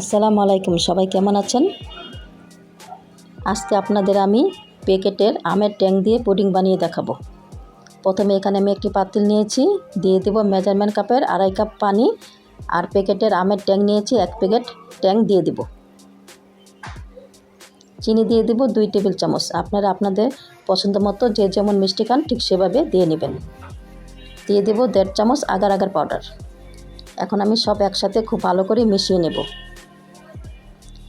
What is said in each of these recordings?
আসসালামু আলাইকুম, সবাই কেমন আছেন? আজকে আপনাদের আমি প্যাকেটের আমের ট্যাং দিয়ে পুডিং বানিয়ে দেখাবো। প্রথমে এখানে আমি একটি পাতিল নিয়েছি, দিয়ে দেবো মেজারমেন্ট কাপের আড়াই কাপ পানি, আর প্যাকেটের আমের ট্যাং নিয়েছি, এক প্যাকেট ট্যাং দিয়ে দেব। চিনি দিয়ে দেব দুই টেবিল চামচ, আপনারা আপনাদের পছন্দ মতো যে যেমন মিষ্টি খান, ঠিক সেভাবে দিয়ে নেবেন। দিয়ে দেব দেড় চামচ আগার আগার পাউডার। এখন আমি সব একসাথে খুব ভালো করে মিশিয়ে নেব।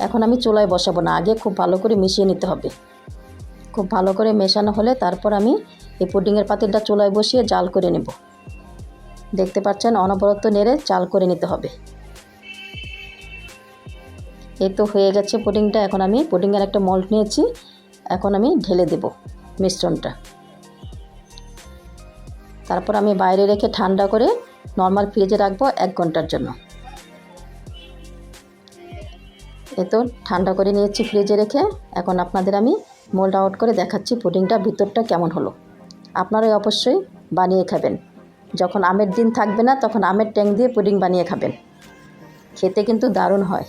এখন আমি চুলায় বসাবো না, আগে খুব ভালো করে মিশিয়ে নিতে হবে। খুব ভালো করে মেশানো হলে তারপর আমি এই পুডিংয়ের পাতিলটা চুলায় বসিয়ে জাল করে নেব। দেখতে পাচ্ছেন অনবরত নেড়ে চাল করে নিতে হবে। এই তো হয়ে গেছে পুডিংটা, এখন আমি পুডিংয়ের একটা মল্ট নিয়েছি, এখন আমি ঢেলে দেব মিশ্রণটা। তারপর আমি বাইরে রেখে ঠান্ডা করে নর্মাল ফ্রিজে রাখব এক ঘণ্টার জন্য। এ তো ঠান্ডা করে নিয়েছি ফ্রিজে রেখে, এখন আপনাদের আমি মোল্ড আউট করে দেখাচ্ছি পুডিংটা ভিতরটা কেমন হলো। আপনারাই অবশ্যই বানিয়ে খাবেন। যখন আমের দিন থাকবে না, তখন আমের ট্যাং দিয়ে পুডিং বানিয়ে খাবেন। খেতে কিন্তু দারুণ হয়।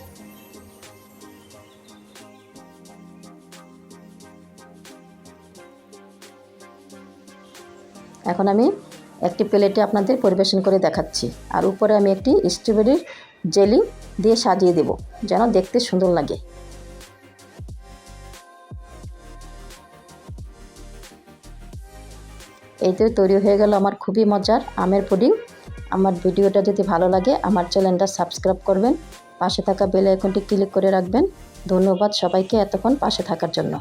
এখন আমি একটি প্লেটে আপনাদের পরিবেশন করে দেখাচ্ছি। আর উপরে আমি একটি স্ট্রবেরির জেলি দিয়ে সাজিয়ে দেব, যেন দেখতে সুন্দর লাগে। এই তো তৈরি হয়ে গেল আমার খুবই মজার আমের পুডিং। আমার ভিডিওটা যদি ভালো লাগে, আমার চ্যানেলটা সাবস্ক্রাইব করবেন, পাশে থাকা বেল আইকনটি ক্লিক করে রাখবেন। ধন্যবাদ সবাইকে এতক্ষণ পাশে থাকার জন্য।